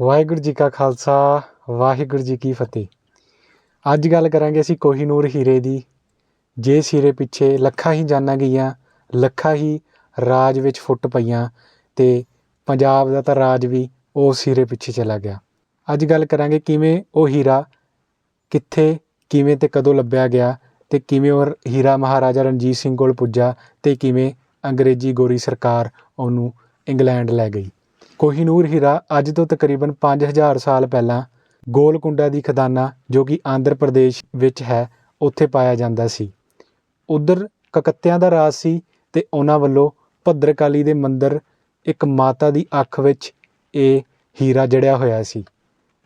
ਵਾਹਿਗੁਰੂ ਜੀ ਕਾ ਖਾਲਸਾ, ਵਾਹਿਗੁਰੂ ਜੀ ਕੀ ਫਤਿਹ। ਅੱਜ ਗੱਲ ਕਰਾਂਗੇ ਅਸੀਂ ਕੋਹੀਨੂਰ ਹੀਰੇ ਦੀ। ਜੇ ਹੀਰੇ ਪਿੱਛੇ ਲੱਖਾਂ ਹੀ ਜਾਨਾਂ ਗਈਆਂ, ਲੱਖਾਂ ਹੀ ਰਾਜ ਵਿੱਚ ਫੁੱਟ ਪਈਆਂ ਤੇ ਪੰਜਾਬ ਦਾ ਤਾਂ ਰਾਜ ਵੀ ਉਸ ਹੀਰੇ ਪਿੱਛੇ ਚਲਾ ਗਿਆ। ਅੱਜ ਗੱਲ ਕਰਾਂਗੇ ਕਿਵੇਂ ਉਹ ਹੀਰਾ ਕਿੱਥੇ, ਕਿਵੇਂ ਤੇ ਕਦੋਂ ਲੱਭਿਆ ਗਿਆ ਤੇ ਕਿਵੇਂ ਉਹ ਹੀਰਾ ਮਹਾਰਾਜਾ ਰਣਜੀਤ ਸਿੰਘ ਕੋਲ ਪੁੱਜਾ ਤੇ ਕਿਵੇਂ ਅੰਗਰੇਜ਼ੀ ਗੋਰੀ ਸਰਕਾਰ ਉਹਨੂੰ ਇੰਗਲੈਂਡ ਲੈ ਗਈ। ਕੋਹੀਨੂਰ ਹੀਰਾ ਅੱਜ ਤੋਂ ਤਕਰੀਬਨ 5000 ਸਾਲ ਪਹਿਲਾਂ ਗੋਲਕੁੰਡਾ ਦੀ ਖਦਾਨਾ, ਜੋ ਕਿ ਆਂਧਰ ਪ੍ਰਦੇਸ਼ ਵਿੱਚ ਹੈ, ਉੱਥੇ ਪਾਇਆ ਜਾਂਦਾ ਸੀ। ਉਧਰ ਕਕੱਤਿਆਂ ਦਾ ਰਾਜ ਸੀ ਤੇ ਉਹਨਾਂ ਵੱਲੋਂ ਭੱਦਰਕਾਲੀ ਦੇ ਮੰਦਰ ਇੱਕ ਮਾਤਾ ਦੀ ਅੱਖ ਵਿੱਚ ਇਹ ਹੀਰਾ ਜੜਿਆ ਹੋਇਆ ਸੀ।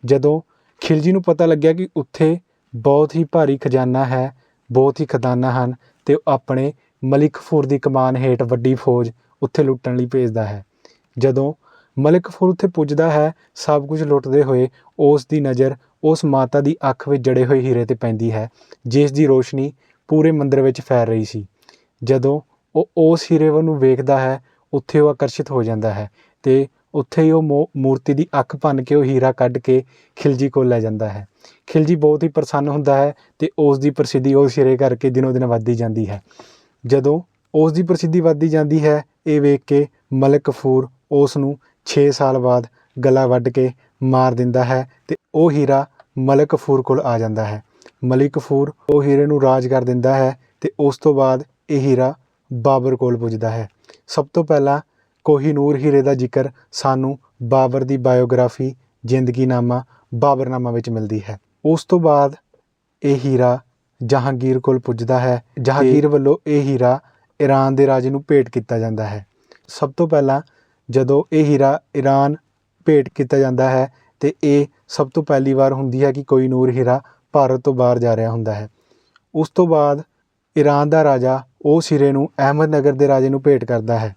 ਜਦੋਂ ਖਿਲਜੀ ਨੂੰ ਪਤਾ ਲੱਗਿਆ ਕਿ ਉੱਥੇ ਬਹੁਤ ਹੀ ਭਾਰੀ ਖਜ਼ਾਨਾ ਹੈ, ਬਹੁਤ ਹੀ ਖਜ਼ਾਨਾ ਹਨ ਤੇ ਉਹ ਆਪਣੇ ਮਲਿਕ ਫੂਰ ਦੀ ਕਮਾਨ ਹੇਠ ਵੱਡੀ ਫੌਜ ਉੱਥੇ ਲੁੱਟਣ ਲਈ ਭੇਜਦਾ ਹੈ। ਜਦੋਂ ਮਲਿਕ ਫੂਰ ਉੱਥੇ ਪੁੱਜਦਾ ਹੈ, ਸਭ ਕੁਝ ਲੁੱਟਦੇ ਹੋਏ, ਉਸ ਦੀ ਨਜ਼ਰ ਉਸ ਮਾਤਾ ਦੀ ਅੱਖ ਵਿੱਚ ਜੜੇ ਹੋਏ ਹੀਰੇ ਤੇ ਪੈਂਦੀ ਹੈ, ਜਿਸ ਦੀ ਰੋਸ਼ਨੀ ਪੂਰੇ ਮੰਦਰ ਵਿੱਚ ਫੈਲ ਰਹੀ ਸੀ। ਜਦੋਂ ਉਹ ਉਸ ਹੀਰੇ ਵੱਲ ਨੂੰ ਵੇਖਦਾ ਹੈ, ਉੱਥੇ ਉਹ ਆਕਰਸ਼ਿਤ ਹੋ ਜਾਂਦਾ ਹੈ ਤੇ ਉੱਥੇ ਹੀ ਉਹ ਮੋ- ਮੂਰਤੀ ਦੀ ਅੱਖ ਭੰਨ ਕੇ ਉਹ ਹੀਰਾ ਕੱਢ ਕੇ ਖਿਲਜੀ ਕੋਲ ਲੈ ਜਾਂਦਾ ਹੈ। ਖਿਲਜੀ ਬਹੁਤ ਹੀ ਪ੍ਰਸੰਨ ਹੁੰਦਾ ਹੈ ਤੇ ਉਸ ਦੀ ਪ੍ਰਸਿੱਧੀ ਉਸ ਹੀਰੇ ਕਰਕੇ ਦਿਨੋ ਦਿਨ ਵੱਧਦੀ ਜਾਂਦੀ ਹੈ। ਜਦੋਂ ਉਸ ਦੀ ਪ੍ਰਸਿੱਧੀ ਵੱਧਦੀ ਜਾਂਦੀ ਹੈ, ਇਹ ਵੇਖ ਕੇ ਮਲਕ ਕਫੂਰ ਉਸ ਨੂੰ 6 ਸਾਲ ਬਾਅਦ ਗਲਾ ਵੱਢ ਕੇ ਮਾਰ ਦਿੰਦਾ ਹੈ ਤੇ ਉਹ ਹੀਰਾ ਮਲਕ ਕਫੂਰ ਕੋਲ ਆ ਜਾਂਦਾ ਹੈ। ਮਲਿਕ ਕਫੂਰ ਉਹ ਹੀਰੇ ਨੂੰ ਰਾਜ ਕਰ ਦਿੰਦਾ ਹੈ ਤੇ ਉਸ ਤੋਂ ਬਾਅਦ ਇਹ ਹੀਰਾ ਬਾਬਰ ਕੋਲ ਪੁੱਜਦਾ ਹੈ। ਸਭ ਤੋਂ ਪਹਿਲਾਂ ਕੋਹੀਨੂਰ ਹੀਰੇ ਦਾ ਜ਼ਿਕਰ ਸਾਨੂੰ ਬਾਬਰ ਦੀ ਬਾਇਓਗ੍ਰਾਫੀ ਜ਼ਿੰਦਗੀਨਾਮਾ ਬਾਬਰਨਾਮਾ ਵਿੱਚ ਮਿਲਦੀ ਹੈ। ਉਸ ਤੋਂ ਬਾਅਦ ਇਹ ਹੀਰਾ ਜਹਾਂਗੀਰ ਕੋਲ ਪੁੱਜਦਾ ਹੈ। ਜਹਾਂਗੀਰ ਵੱਲੋਂ ਇਹ ਹੀਰਾ ਈਰਾਨ ਦੇ ਰਾਜੇ ਨੂੰ ਭੇਟ ਕੀਤਾ ਜਾਂਦਾ ਹੈ। ਸਭ ਤੋਂ ਪਹਿਲਾਂ ਜਦੋਂ ਇਹ ਹੀਰਾ ਈਰਾਨ ਭੇਟ ਕੀਤਾ ਜਾਂਦਾ ਹੈ ਤੇ ਇਹ ਸਭ ਤੋਂ ਪਹਿਲੀ ਵਾਰ ਹੁੰਦੀ ਹੈ ਕਿ ਕੋਈ ਨੂਰ ਹੀਰਾ ਭਾਰਤ ਤੋਂ ਬਾਹਰ ਜਾ ਰਿਹਾ ਹੁੰਦਾ ਹੈ। ਉਸ ਤੋਂ ਬਾਅਦ ਈਰਾਨ ਦਾ ਰਾਜਾ ਉਸ ਹੀਰੇ ਨੂੰ ਅਹਿਮਦਨਗਰ ਦੇ ਰਾਜੇ ਨੂੰ ਭੇਟ ਕਰਦਾ ਹੈ।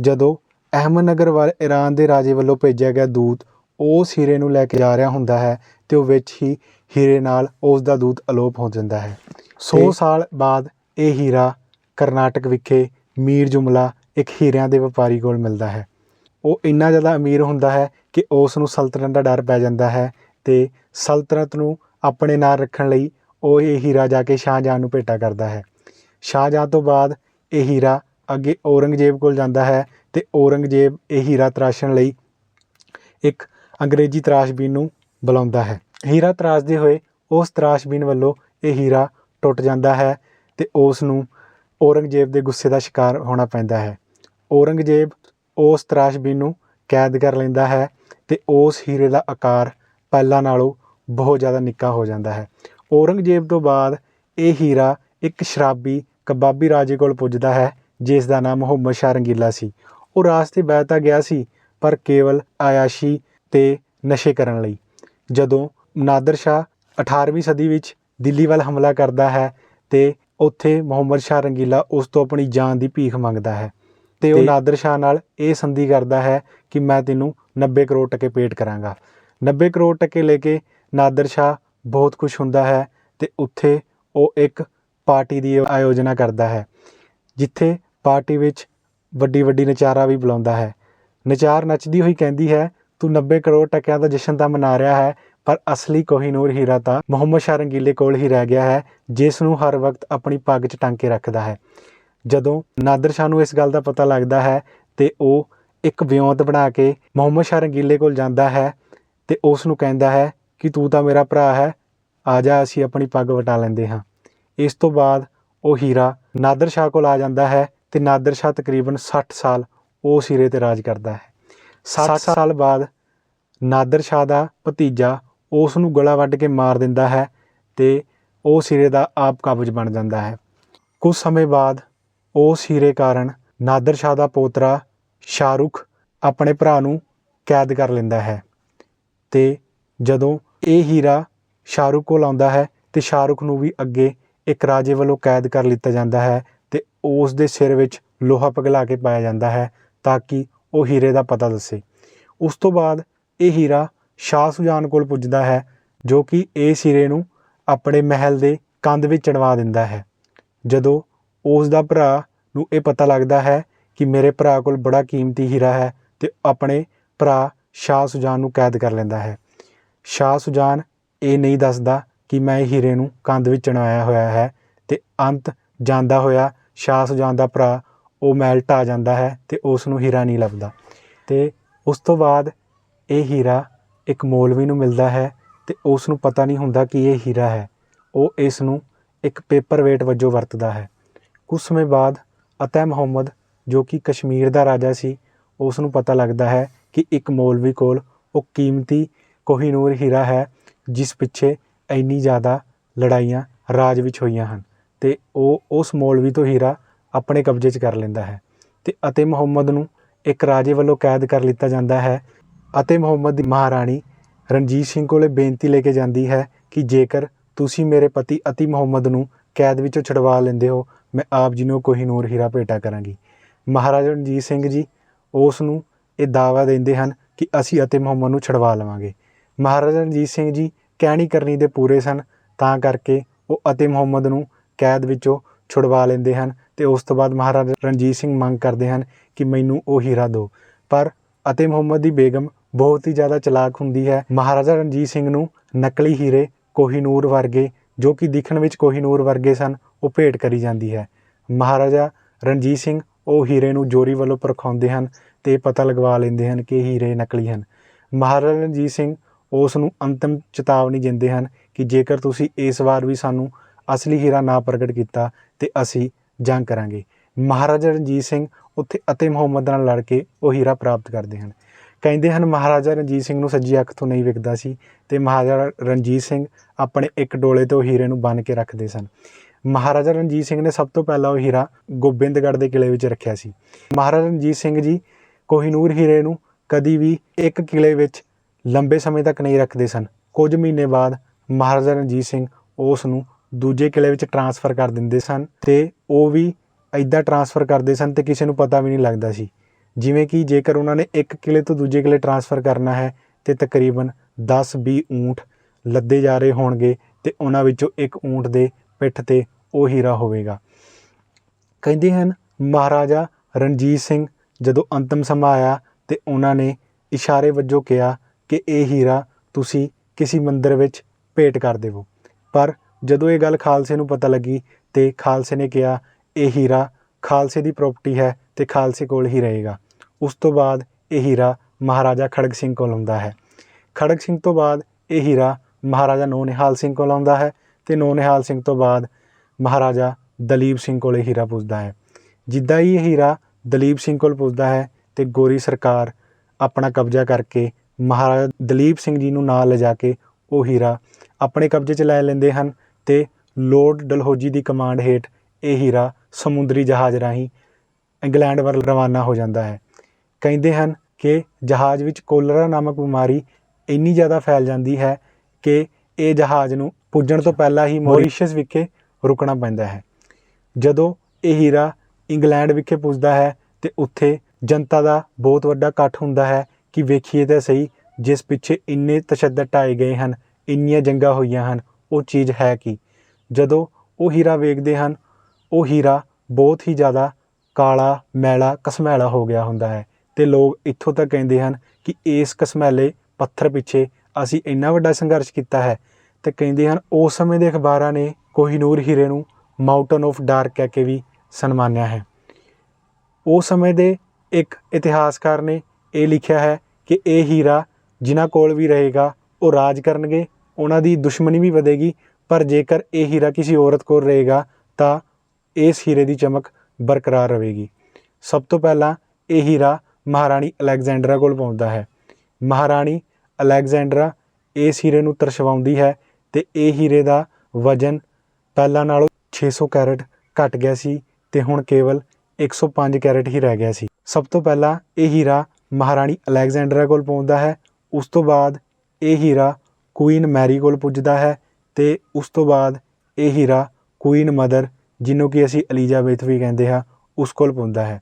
ਜਦੋਂ ਅਹਿਮਦਨਗਰ ਵੱਲ ਈਰਾਨ ਦੇ ਰਾਜੇ ਵੱਲੋਂ ਭੇਜਿਆ ਗਿਆ ਦੂਤ ਉਸ ਹੀਰੇ ਨੂੰ ਲੈ ਕੇ ਜਾ ਰਿਹਾ ਹੁੰਦਾ ਹੈ ਤੇ ਉਹ ਵਿੱਚ ਹੀ ਹੀਰੇ ਨਾਲ ਉਸ ਦਾ ਦੂਤ ਅਲੋਪ ਹੋ ਜਾਂਦਾ ਹੈ। 100 ਸਾਲ ਬਾਅਦ ਇਹ ਹੀਰਾ ਕਰਨਾਟਕ ਵਿਖੇ ਮੀਰ ਜੁਮਲਾ ਇੱਕ ਹੀਰਿਆਂ ਦੇ ਵਪਾਰੀ ਕੋਲ ਮਿਲਦਾ ਹੈ। ਉਹ ਇੰਨਾ ਜ਼ਿਆਦਾ ਅਮੀਰ ਹੁੰਦਾ ਹੈ ਕਿ ਉਸ ਨੂੰ ਸਲਤਨਤ ਦਾ ਡਰ ਪੈ ਜਾਂਦਾ ਹੈ ਅਤੇ ਸਲਤਨਤ ਨੂੰ ਆਪਣੇ ਨਾਲ ਰੱਖਣ ਲਈ ਉਹ ਇਹ ਹੀਰਾ ਜਾ ਕੇ ਸ਼ਾਹਜਹਾਂ ਨੂੰ ਭੇਟਾ ਕਰਦਾ ਹੈ। ਸ਼ਾਹਜਹਾਂ ਤੋਂ ਬਾਅਦ ਇਹ ਹੀਰਾ ਅੱਗੇ ਔਰੰਗਜ਼ੇਬ ਕੋਲ ਜਾਂਦਾ ਹੈ ਅਤੇ ਔਰੰਗਜ਼ੇਬ ਇਹ ਹੀਰਾ ਤਰਾਸ਼ਣ ਲਈ ਇੱਕ ਅੰਗਰੇਜ਼ੀ ਤਰਾਸ਼ਬੀਨ ਨੂੰ ਬੁਲਾਉਂਦਾ ਹੈ। ਹੀਰਾ ਤਰਾਸ਼ਦੇ ਹੋਏ ਉਸ ਤਰਾਸ਼ਬੀਨ ਵੱਲੋਂ ਇਹ ਹੀਰਾ ਟੁੱਟ ਜਾਂਦਾ ਹੈ ਅਤੇ ਉਸ ਨੂੰ ਔਰੰਗਜ਼ੇਬ ਦੇ ਗੁੱਸੇ ਦਾ ਸ਼ਿਕਾਰ ਹੋਣਾ ਪੈਂਦਾ ਹੈ। ਔਰੰਗਜ਼ੇਬ ਉਸ ਤਰਾਸ਼ਬੀਨ ਨੂੰ ਕੈਦ ਕਰ ਲੈਂਦਾ ਹੈ ਅਤੇ ਉਸ ਹੀਰੇ ਦਾ ਆਕਾਰ ਪਹਿਲਾਂ ਨਾਲੋਂ ਬਹੁਤ ਜ਼ਿਆਦਾ ਨਿੱਕਾ ਹੋ ਜਾਂਦਾ ਹੈ। ਔਰੰਗਜ਼ੇਬ ਤੋਂ ਬਾਅਦ ਇਹ ਹੀਰਾ ਇੱਕ ਸ਼ਰਾਬੀ ਕਬਾਬੀ ਰਾਜੇ ਕੋਲ ਪੁੱਜਦਾ ਹੈ, ਜਿਸ ਦਾ ਨਾਮ ਮੁਹੰਮਦ ਸ਼ਾਹ ਰੰਗੀਲਾ ਸੀ। ਉਹ ਰਾਜ 'ਤੇ ਬਹਿ ਤਾਂ ਗਿਆ ਸੀ, ਪਰ ਕੇਵਲ ਆਯਾਸ਼ੀ ਤੇ ਨਸ਼ੇ ਕਰਨ ਲਈ। ਜਦੋਂ ਨਾਦਰ ਸ਼ਾਹ 18ਵੀਂ ਸਦੀ ਵਿੱਚ ਦਿੱਲੀ ਵੱਲ ਹਮਲਾ ਕਰਦਾ ਹੈ ਤੇ ਉੱਥੇ ਮੁਹੰਮਦ ਸ਼ਾਹ ਰੰਗੀਲਾ ਉਸ ਤੋਂ ਆਪਣੀ ਜਾਨ ਦੀ ਭੀਖ ਮੰਗਦਾ ਹੈ। ਤੇ ਉਹ ਨਾਦਰ ਸ਼ਾਹ ਨਾਲ ਇਹ ਸੰਧੀ ਕਰਦਾ ਹੈ ਕਿ ਮੈਂ ਤੈਨੂੰ 90 ਕਰੋੜ ਟਕੇ ਪੇਟ ਕਰਾਂਗਾ। 90 ਕਰੋੜ ਟਕੇ ਲੈ ਕੇ ਨਾਦਰ ਸ਼ਾਹ ਬਹੁਤ ਖੁਸ਼ ਹੁੰਦਾ ਹੈ ਤੇ ਉੱਥੇ ਉਹ ਇੱਕ ਪਾਰਟੀ ਦੀ ਆਯੋਜਨਾ ਕਰਦਾ ਹੈ ਜਿੱਥੇ ਪਾਰਟੀ ਵਿੱਚ ਵੱਡੀ ਵੱਡੀ ਨਚਾਰਾ ਵੀ ਬੁਲਾਉਂਦਾ ਹੈ। ਨਚਾਰ ਨੱਚਦੀ ਹੋਈ ਕਹਿੰਦੀ ਹੈ ਤੂੰ 90 ਕਰੋੜ ਟਕਿਆਂ ਦਾ ਜਸ਼ਨ ਤਾਂ ਮਨਾ ਰਿਹਾ ਹੈ ਪਰ ਅਸਲੀ ਕੋਹੀਨੂਰ ਹੀਰਾ ਤਾਂ ਮੁਹੰਮਦ ਸ਼ਾਹ ਰੰਗੀਲੇ ਕੋਲ ਹੀ ਰਹਿ ਗਿਆ ਹੈ ਜਿਸ ਨੂੰ ਹਰ ਵਕਤ ਆਪਣੀ ਪੱਗ 'ਚ ਟੰਗ ਕੇ ਰੱਖਦਾ ਹੈ। ਜਦੋਂ ਨਾਦਰ ਸ਼ਾਹ ਨੂੰ ਇਸ ਗੱਲ ਦਾ ਪਤਾ ਲੱਗਦਾ ਹੈ ਤੇ ਉਹ ਇੱਕ ਵਿਉਂਤ ਬਣਾ ਕੇ ਮੁਹੰਮਦ ਸ਼ਾਹ ਰੰਗੀਲੇ ਕੋਲ ਜਾਂਦਾ ਹੈ ਤੇ ਉਸ ਨੂੰ ਕਹਿੰਦਾ ਹੈ ਕਿ ਤੂੰ ਤਾਂ ਮੇਰਾ ਭਰਾ ਹੈ ਆ ਜਾ ਅਸੀਂ ਆਪਣੀ ਪੱਗ ਵਟਾ ਲੈਂਦੇ ਹਾਂ। ਇਸ ਤੋਂ ਬਾਅਦ ਉਹ ਹੀਰਾ ਨਾਦਰ ਸ਼ਾਹ ਕੋਲ ਆ ਜਾਂਦਾ ਹੈ ਤੇ ਨਾਦਰ ਸ਼ਾਹ ਤਕਰੀਬਨ 60 ਸਾਲ ਉਸ ਹੀਰੇ ਤੇ ਰਾਜ ਕਰਦਾ ਹੈ। 60 ਸਾਲ ਬਾਅਦ ਨਾਦਰ ਸ਼ਾਹ ਦਾ ਭਤੀਜਾ ਉਸ ਨੂੰ ਗਲਾ ਵੱਢ ਕੇ ਮਾਰ ਦਿੰਦਾ ਹੈ ਤੇ ਉਸ ਹੀਰੇ ਦਾ ਆਪ ਕਾਬਜ ਬਣ ਜਾਂਦਾ ਹੈ। ਕੁਝ ਸਮੇਂ ਬਾਅਦ ਉਸ ਹੀਰੇ ਕਾਰਨ ਨਾਦਰ ਸ਼ਾਹ ਦਾ ਪੋਤਰਾ ਸ਼ਾਹਰੁਖ ਆਪਣੇ ਭਰਾ ਨੂੰ ਕੈਦ ਕਰ ਲੈਂਦਾ ਹੈ ਤੇ ਜਦੋਂ ਇਹ ਹੀਰਾ ਸ਼ਾਹਰੁਖ ਕੋਲ ਆਉਂਦਾ ਹੈ ਤੇ ਸ਼ਾਹਰੁਖ ਨੂੰ ਵੀ ਅੱਗੇ ਇੱਕ ਰਾਜੇ ਵੱਲੋਂ ਕੈਦ ਕਰ ਲਿੱਤਾ ਜਾਂਦਾ ਹੈ ਤੇ ਉਸ ਦੇ ਸਿਰ ਵਿੱਚ ਲੋਹਾ ਪਿਘਲਾ ਕੇ ਪਾਇਆ ਜਾਂਦਾ ਹੈ ਤਾਂ ਕਿ ਉਹ ਹੀਰੇ ਦਾ ਪਤਾ ਦੱਸੇ। ਉਸ ਤੋਂ ਬਾਅਦ ਇਹ ਹੀਰਾ ਸ਼ਾਹ ਸੁਜਾਨ ਕੋਲ ਪੁੱਜਦਾ ਹੈ ਜੋ ਕਿ ਇਸ ਹੀਰੇ ਨੂੰ ਆਪਣੇ ਮਹਿਲ ਦੇ ਕੰਧ ਵਿੱਚ ਚੜਵਾ ਦਿੰਦਾ ਹੈ। ਜਦੋਂ ਉਸ ਦਾ ਭਰਾ ਨੂੰ ਇਹ ਪਤਾ ਲੱਗਦਾ ਹੈ ਕਿ ਮੇਰੇ ਭਰਾ ਕੋਲ ਬੜਾ ਕੀਮਤੀ ਹੀਰਾ ਹੈ ਅਤੇ ਆਪਣੇ ਭਰਾ ਸ਼ਾਹ ਸੁਜਾਨ ਨੂੰ ਕੈਦ ਕਰ ਲੈਂਦਾ ਹੈ। ਸ਼ਾਹ ਸੁਜਾਨ ਇਹ ਨਹੀਂ ਦੱਸਦਾ ਕਿ ਮੈਂ ਇਹ ਹੀਰੇ ਨੂੰ ਕੰਧ ਵਿੱਚ ਚਣਾਇਆ ਹੋਇਆ ਹੈ ਅਤੇ ਅੰਤ ਜਾਂਦਾ ਹੋਇਆ ਸ਼ਾਹ ਸੁਜਾਨ ਦਾ ਭਰਾ ਉਹ ਮਹਿਲ ਢਾਹ ਜਾਂਦਾ ਹੈ ਤੇ ਉਸ ਨੂੰ ਹੀਰਾ ਨਹੀਂ ਲੱਭਦਾ। ਤੇ ਉਸ ਤੋਂ ਬਾਅਦ ਇਹ ਹੀਰਾ ਇੱਕ ਮੌਲਵੀ ਨੂੰ ਮਿਲਦਾ ਹੈ ਤੇ ਉਸ ਨੂੰ ਪਤਾ ਨਹੀਂ ਹੁੰਦਾ ਕਿ ਇਹ ਹੀਰਾ ਹੈ। ਉਹ ਇਸ ਨੂੰ ਇੱਕ ਪੇਪਰ ਵੇਟ ਵਜੋਂ ਵਰਤਦਾ ਹੈ। ਕੁਝ ਸਮੇਂ ਬਾਅਦ ਅਤੈ ਮੁਹੰਮਦ, ਜੋ ਕਿ ਕਸ਼ਮੀਰ ਦਾ ਰਾਜਾ ਸੀ ਉਸ ਨੂੰ ਪਤਾ ਲੱਗਦਾ ਹੈ ਕਿ ਇੱਕ ਮੌਲਵੀ ਕੋਲ ਉਹ ਕੀਮਤੀ ਕੋਹੀਨੂਰ ਹੀਰਾ ਹੈ, ਜਿਸ ਪਿੱਛੇ ਇੰਨੀ ਜ਼ਿਆਦਾ ਲੜਾਈਆਂ ਰਾਜ ਵਿੱਚ ਹੋਈਆਂ ਹਨ ਤੇ ਉਹ ਉਸ ਮੌਲਵੀ ਤੋਂ ਹੀਰਾ ਆਪਣੇ ਕਬਜ਼ੇ 'ਚ ਕਰ ਲੈਂਦਾ ਹੈ ਤੇ ਅਤੇ ਮੁਹੰਮਦ ਨੂੰ ਇੱਕ ਰਾਜੇ ਵੱਲੋਂ ਕੈਦ ਕਰ ਲਿੱਤਾ ਜਾਂਦਾ ਹੈ। ਅਤੇ ਮੁਹੰਮਦ ਦੀ ਮਹਾਰਾਣੀ ਰਣਜੀਤ ਸਿੰਘ ਕੋਲੇ ਬੇਨਤੀ ਲੈ ਕੇ ਜਾਂਦੀ ਹੈ ਕਿ ਜੇਕਰ ਤੁਸੀਂ ਮੇਰੇ ਪਤੀ ਅਤੀ ਮੁਹੰਮਦ ਨੂੰ ਕੈਦ ਵਿੱਚੋਂ ਛਡਵਾ ਲੈਂਦੇ ਹੋ ਮੈਂ ਆਪ ਜੀ ਨੂੰ ਕੋਹੀਨੂਰ ਹੀਰਾ ਭੇਟਾ ਕਰਾਂਗੀ। ਮਹਾਰਾਜਾ ਰਣਜੀਤ ਸਿੰਘ ਜੀ, ਉਸ ਨੂੰ ਇਹ ਦਾਅਵਾ ਦਿੰਦੇ ਹਨ ਕਿ ਅਸੀਂ ਅਤੇ ਮੁਹੰਮਦ ਨੂੰ ਛਡਵਾ ਲਵਾਂਗੇ। ਮਹਾਰਾਜਾ ਰਣਜੀਤ ਸਿੰਘ ਜੀ ਕਹਿਣੀ ਕਰਨੀ ਦੇ ਪੂਰੇ ਸਨ, ਤਾਂ ਕਰਕੇ ਉਹ ਅਤੇ ਮੁਹੰਮਦ ਨੂੰ ਕੈਦ ਵਿੱਚੋਂ ਛੁਡਵਾ ਲੈਂਦੇ ਹਨ ਤੇ ਉਸ ਤੋਂ ਬਾਅਦ ਮਹਾਰਾਜਾ ਰਣਜੀਤ ਸਿੰਘ ਮੰਗ ਕਰਦੇ ਹਨ ਕਿ ਮੈਨੂੰ ਉਹ ਹੀਰਾ ਦਿਓ। ਪਰ ਅਤੇ ਮੁਹੰਮਦ ਦੀ ਬੇਗਮ ਬਹੁਤ ਹੀ ਜ਼ਿਆਦਾ ਚਲਾਕ ਹੁੰਦੀ ਹੈ। ਮਹਾਰਾਜਾ ਰਣਜੀਤ ਸਿੰਘ ਨੂੰ ਨਕਲੀ ਹੀਰੇ ਕੋਹੀਨੂਰ ਵਰਗੇ, ਜੋ ਕਿ ਦਿਖਣ ਵਿੱਚ ਕੋਹੀਨੂਰ ਵਰਗੇ ਸਨ ਉਹ ਭੇਟ ਕਰੀ ਜਾਂਦੀ ਹੈ। ਮਹਾਰਾਜਾ ਰਣਜੀਤ ਸਿੰਘ ਉਹ ਹੀਰੇ ਨੂੰ ਜੋਰੀ ਵੱਲੋਂ ਪਰਖਾਉਂਦੇ ਹਨ ਤੇ ਪਤਾ ਲਗਵਾ ਲੈਂਦੇ ਹਨ ਕਿ ਹੀਰੇ ਨਕਲੀ ਹਨ। ਮਹਾਰਾਜਾ ਰਣਜੀਤ ਸਿੰਘ ਉਸ ਨੂੰ ਅੰਤਿਮ ਚੇਤਾਵਨੀ ਦਿੰਦੇ ਹਨ ਕਿ ਜੇਕਰ ਤੁਸੀਂ ਇਸ ਵਾਰ ਵੀ ਸਾਨੂੰ ਅਸਲੀ ਹੀਰਾ ਨਾ ਪ੍ਰਗਟ ਕੀਤਾ ਤੇ ਅਸੀਂ ਜੰਗ ਕਰਾਂਗੇ। ਮਹਾਰਾਜਾ ਰਣਜੀਤ ਸਿੰਘ ਉੱਥੇ ਅਤੇ ਮੁਹੰਮਦ ਨਾਲ ਲੜ ਕੇ ਉਹ ਹੀਰਾ ਪ੍ਰਾਪਤ ਕਰਦੇ ਹਨ। ਕਹਿੰਦੇ ਹਨ, ਮਹਾਰਾਜਾ ਰਣਜੀਤ ਸਿੰਘ ਨੂੰ ਸੱਜੀ ਅੱਖ ਤੋਂ ਨਹੀਂ ਵਿਕਦਾ ਸੀ ਤੇ ਮਹਾਰਾਜਾ ਰਣਜੀਤ ਸਿੰਘ ਆਪਣੇ ਇੱਕ ਡੋਲੇ ਤੋਂ ਹੀਰੇ ਨੂੰ ਬੰਨ ਕੇ ਰੱਖਦੇ ਸਨ। ਮਹਾਰਾਜਾ ਰਣਜੀਤ ਸਿੰਘ ਨੇ ਸਭ ਤੋਂ ਪਹਿਲਾਂ ਉਹ ਹੀਰਾ ਗੋਬਿੰਦਗੜ੍ਹ ਦੇ ਕਿਲੇ ਵਿੱਚ ਰੱਖਿਆ ਸੀ। ਮਹਾਰਾਜਾ ਰਣਜੀਤ ਸਿੰਘ ਜੀ ਕੋਹੀਨੂਰ ਹੀਰੇ ਨੂੰ ਕਦੀ ਵੀ ਇੱਕ ਕਿਲੇ ਵਿੱਚ ਲੰਬੇ ਸਮੇਂ ਤੱਕ ਨਹੀਂ ਰੱਖਦੇ ਸਨ। ਕੁਝ ਮਹੀਨੇ ਬਾਅਦ ਮਹਾਰਾਜਾ ਰਣਜੀਤ ਸਿੰਘ ਉਸ ਨੂੰ ਦੂਜੇ ਕਿਲੇ ਵਿੱਚ ਟਰਾਂਸਫਰ ਕਰ ਦਿੰਦੇ ਸਨ ਤੇ ਉਹ ਵੀ ਐਦਾਂ ਟਰਾਂਸਫਰ ਕਰਦੇ ਸਨ ਤੇ ਕਿਸੇ ਨੂੰ ਪਤਾ ਵੀ ਨਹੀਂ ਲੱਗਦਾ ਸੀ। ਜਿਵੇਂ ਕਿ ਜੇਕਰ ਉਹਨਾਂ ਨੇ ਇੱਕ ਕਿਲੇ ਤੋਂ ਦੂਜੇ ਕਿਲੇ ਟਰਾਂਸਫਰ ਕਰਨਾ ਹੈ ਤੇ ਤਕਰੀਬਨ 10-20 ਊਂਠ ਲੱਦੇ ਜਾ ਰਹੇ ਹੋਣਗੇ ਤੇ ਉਹਨਾਂ ਵਿੱਚੋਂ ਇੱਕ ਊਂਠ ਦੇ ਪਿੱਠ ਤੇ ਉਹ ਹੀਰਾ ਹੋਵੇਗਾ। ਕਹਿੰਦੇ ਹਨ, ਮਹਾਰਾਜਾ ਰਣਜੀਤ ਸਿੰਘ ਜਦੋਂ ਅੰਤਮ ਸਮਾਂ ਆਇਆ ਤੇ ਉਹਨਾਂ ਨੇ ਇਸ਼ਾਰੇ ਵਜੋਂ ਕਿਹਾ ਕਿ ਇਹ ਹੀਰਾ ਤੁਸੀਂ ਕਿਸੇ ਮੰਦਿਰ ਵਿੱਚ ਭੇਟ ਕਰ ਦੇਵੋ। ਪਰ ਜਦੋਂ ਇਹ ਗੱਲ ਖਾਲਸੇ ਨੂੰ ਪਤਾ ਲੱਗੀ ਤੇ ਖਾਲਸੇ ਨੇ ਕਿਹਾ, ਇਹ ਹੀਰਾ ਖਾਲਸੇ ਦੀ ਪ੍ਰਾਪਰਟੀ ਹੈ ਤੇ ਖਾਲਸੇ ਕੋਲ ਹੀ ਰਹੇਗਾ। ਉਸ ਤੋਂ ਬਾਅਦ ਇਹ ਹੀਰਾ ਮਹਾਰਾਜਾ ਖੜਗ ਸਿੰਘ ਕੋਲ ਆਉਂਦਾ ਹੈ। ਖੜਗ ਸਿੰਘ ਤੋਂ ਬਾਅਦ ਇਹ ਹੀਰਾ ਮਹਾਰਾਜਾ ਨੌ ਨਿਹਾਲ ਸਿੰਘ ਕੋਲ ਆਉਂਦਾ ਹੈ ਤੇ ਨੌ ਨਿਹਾਲ ਸਿੰਘ ਤੋਂ ਬਾਅਦ ਮਹਾਰਾਜਾ ਦਲੀਪ ਸਿੰਘ ਕੋਲ ਇਹ ਹੀਰਾ ਪੁੱਜਦਾ ਹੈ। ਜਿੱਦਾਂ ਹੀ ਇਹ ਹੀਰਾ ਦਲੀਪ ਸਿੰਘ ਕੋਲ ਪੁੱਜਦਾ ਹੈ ਤੇ ਗੋਰੀ ਸਰਕਾਰ ਆਪਣਾ ਕਬਜ਼ਾ ਕਰਕੇ ਮਹਾਰਾਜਾ ਦਲੀਪ ਸਿੰਘ ਜੀ ਨੂੰ ਨਾਲ ਲਿਜਾ ਕੇ ਉਹ ਹੀਰਾ ਆਪਣੇ ਕਬਜ਼ੇ 'ਚ ਲੈ ਲੈਂਦੇ ਹਨ ਤੇ ਲੋਰਡ ਡਲਹੌਜੀ ਦੀ ਕਮਾਂਡ ਹੇਠ ਇਹ ਹੀਰਾ ਸਮੁੰਦਰੀ ਜਹਾਜ਼ ਰਾਹੀਂ ਇੰਗਲੈਂਡ ਵੱਲ ਰਵਾਨਾ ਹੋ ਜਾਂਦਾ ਹੈ। ਕਹਿੰਦੇ ਹਨ ਕਿ ਜਹਾਜ਼ ਵਿੱਚ ਕੋਲਰਾ ਨਾਮਕ ਬਿਮਾਰੀ ਇੰਨੀ ਜ਼ਿਆਦਾ ਫੈਲ ਜਾਂਦੀ ਹੈ ਕਿ ਇਹ ਜਹਾਜ਼ ਨੂੰ ਪੁੱਜਣ ਤੋਂ ਪਹਿਲਾਂ ਹੀ ਮੌਰੀਸ਼ੀਅਸ ਵਿਖੇ ਰੁਕਣਾ ਪੈਂਦਾ ਹੈ। ਜਦੋਂ ਇਹ ਹੀਰਾ ਇੰਗਲੈਂਡ ਵਿਖੇ ਪੁੱਜਦਾ ਹੈ ਤੇ ਉੱਥੇ ਜਨਤਾ ਦਾ ਬਹੁਤ ਵੱਡਾ ਇਕੱਠ ਹੁੰਦਾ ਹੈ ਕਿ ਵੇਖੀਏ ਤਾਂ ਸਹੀ ਜਿਸ ਪਿੱਛੇ ਇੰਨੇ ਤਸ਼ੱਦਦ ਢਾਏ ਗਏ ਹਨ ਇੰਨੀਆਂ ਜੰਗਾਂ ਹੋਈਆਂ ਹਨ ਉਹ ਚੀਜ਼ ਹੈ ਕੀ? ਜਦੋਂ ਉਹ ਹੀਰਾ ਵੇਖਦੇ ਹਨ ਉਹ ਹੀਰਾ ਬਹੁਤ ਹੀ ਜ਼ਿਆਦਾ ਕਾਲਾ ਮੈਲਾ ਕਸਮੈਲਾ ਹੋ ਗਿਆ ਹੁੰਦਾ ਹੈ ਤੇ ਲੋਕ ਇੱਥੋਂ ਤੱਕ ਕਹਿੰਦੇ ਹਨ ਕਿ ਇਸ ਕਸਮੈਲੇ ਪੱਥਰ ਪਿੱਛੇ ਅਸੀਂ ਇੰਨਾ ਵੱਡਾ ਸੰਘਰਸ਼ ਕੀਤਾ ਹੈ ਤੇ ਕਹਿੰਦੇ ਹਨ ਉਸ ਸਮੇਂ ਦੇ ਅਖਬਾਰਾਂ ਨੇ ਕੋਹੀਨੂਰ ਹੀਰੇ ਨੂੰ ਮਾਊਂਟਨ ਆਫ ਡਾਰਕ ਕਹਿ ਕੇ ਵੀ ਸਨਮਾਨਿਆ ਹੈ। ਉਸ ਸਮੇਂ ਦੇ ਇੱਕ ਇਤਿਹਾਸਕਾਰ ਨੇ ਇਹ ਲਿਖਿਆ ਹੈ ਕਿ ਇਹ ਹੀਰਾ ਜਿਨ੍ਹਾਂ ਕੋਲ ਵੀ ਰਹੇਗਾ, ਉਹ ਰਾਜ ਕਰਨਗੇ, ਉਹਨਾਂ ਦੀ ਦੁਸ਼ਮਣੀ ਵੀ ਵਧੇਗੀ, ਪਰ ਜੇਕਰ ਇਹ ਹੀਰਾ ਕਿਸੇ ਔਰਤ ਕੋਲ ਰਹੇਗਾ, ਤਾਂ ਇਸ ਹੀਰੇ ਦੀ ਚਮਕ ਬਰਕਰਾਰ ਰਹੇਗੀ। ਸਭ ਤੋਂ ਪਹਿਲਾਂ ਇਹ ਹੀਰਾ ਮਹਾਰਾਣੀ ਅਲੈਗਜ਼ੈਂਡਰਾ ਕੋਲ ਪਹੁੰਚਦਾ ਹੈ। ਮਹਾਰਾਣੀ ਅਲੈਗਜ਼ੈਂਡਰਾ ਇਸ ਹੀਰੇ ਨੂੰ ਤਰਸ਼ਵਾਉਂਦੀ ਹੈ ਤੇ ਇਹ ਹੀਰੇ ਦਾ ਵਜਨ ਪਹਿਲਾਂ ਨਾਲੋਂ 600 ਕੈਰਟ ਘਟ ਗਿਆ ਸੀ ਤੇ ਹੁਣ ਕੇਵਲ 105 ਕੈਰਟ ਹੀ ਰਹਿ ਗਿਆ ਸੀ। ਸਭ ਤੋਂ ਪਹਿਲਾਂ ਇਹ ਹੀਰਾ ਮਹਾਰਾਣੀ ਅਲੈਗਜ਼ੈਂਡਰਾ ਕੋਲ ਪਹੁੰਚਦਾ ਹੈ, ਉਸ ਤੋਂ ਬਾਅਦ ਇਹ ਹੀਰਾ ਕੁਈਨ ਮੈਰੀ ਕੋਲ ਪੁੱਜਦਾ ਹੈ ਤੇ ਉਸ ਤੋਂ ਬਾਅਦ ਇਹ ਹੀਰਾ ਕੁਈਨ ਮਦਰ, ਜਿਹਨੂੰ ਕਿ ਅਸੀਂ ਐਲਿਜ਼ਾਬੈਥ ਵੀ ਕਹਿੰਦੇ ਹਾਂ, ਉਸ ਕੋਲ ਪਹੁੰਚਦਾ ਹੈ।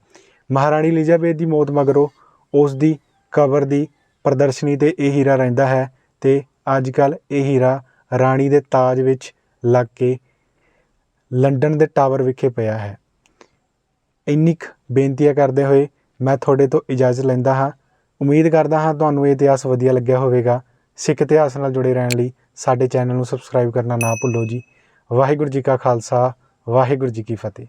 ਮਹਾਰਾਣੀ ਐਲਿਜ਼ਾਬੈਥ ਦੀ ਮੌਤ ਮਗਰੋਂ ਉਸ ਦੀ ਕਬਰ ਦੀ ਪ੍ਰਦਰਸ਼ਨੀ ਤੇ ਇਹ ਹੀਰਾ ਰਹਿੰਦਾ ਹੈ ਅਤੇ ਅੱਜ ਕੱਲ੍ਹ ਇਹ ਹੀਰਾ ਰਾਣੀ ਦੇ ਤਾਜ ਵਿੱਚ ਲੱਗ ਕੇ ਲੰਡਨ ਦੇ ਟਾਵਰ ਵਿਖੇ ਪਿਆ ਹੈ। ਇੰਨੀ ਕੁ ਬੇਨਤੀਆਂ ਕਰਦੇ ਹੋਏ ਮੈਂ ਤੁਹਾਡੇ ਤੋਂ ਇਜਾਜ਼ਤ ਲੈਂਦਾ ਹਾਂ। ਉਮੀਦ ਕਰਦਾ ਹਾਂ ਤੁਹਾਨੂੰ ਇਹ ਇਤਿਹਾਸ ਵਧੀਆ ਲੱਗਿਆ ਹੋਵੇਗਾ। ਸਿੱਖ ਇਤਿਹਾਸ ਨਾਲ ਜੁੜੇ ਰਹਿਣ ਲਈ ਸਾਡੇ ਚੈਨਲ ਨੂੰ ਸਬਸਕ੍ਰਾਈਬ ਕਰਨਾ ਨਾ ਭੁੱਲੋ ਜੀ। ਵਾਹਿਗੁਰੂ ਜੀ ਕਾ ਖਾਲਸਾ, ਵਾਹਿਗੁਰੂ ਜੀ ਕੀ ਫਤਿਹ।